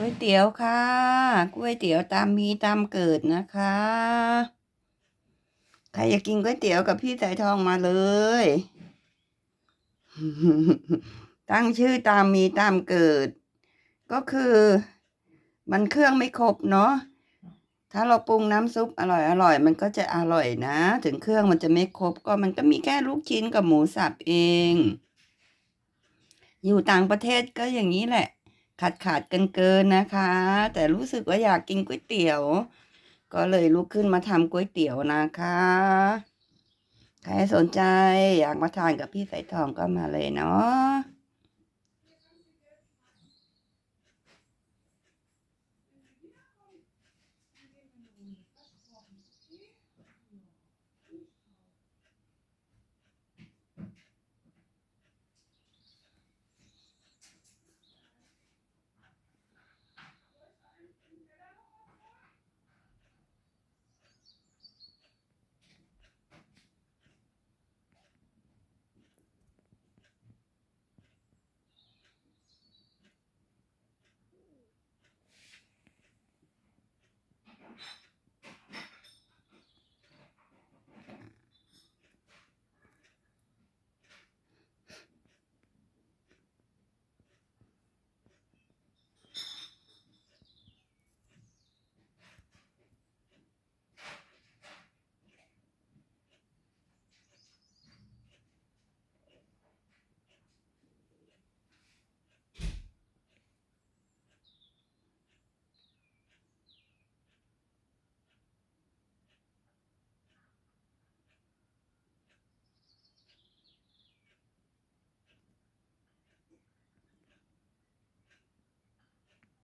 ก๋วยเตี๋ยวค่ะก๋วยเตี๋ยวตามมีตามเกิดนะคะใครอยากกินก๋วยเตี๋ยวกับพี่สายทองมาเลย ตั้งชื่อตามมีตามเกิด ก็คือ มันเครื่องไม่ครบเนาะถ้าเราปรุงน้ำซุปอร่อยอร่อย มันก็จะอร่อยนะ ถึงเครื่องมันจะไม่ครบก็มันก็มีแค่ลูกชิ้นกับหมูสับเอง อยู่ต่างประเทศก็อย่างนี้แหละ ขาดขาดกันเกินนะคะ แต่รู้สึกว่าอยากกินก๋วยเตี๋ยว ก็เลยลุกขึ้นมาทำก๋วยเตี๋ยวนะคะ ใครสนใจอยากมาทานกับพี่สายทองก็มาเลยเนาะ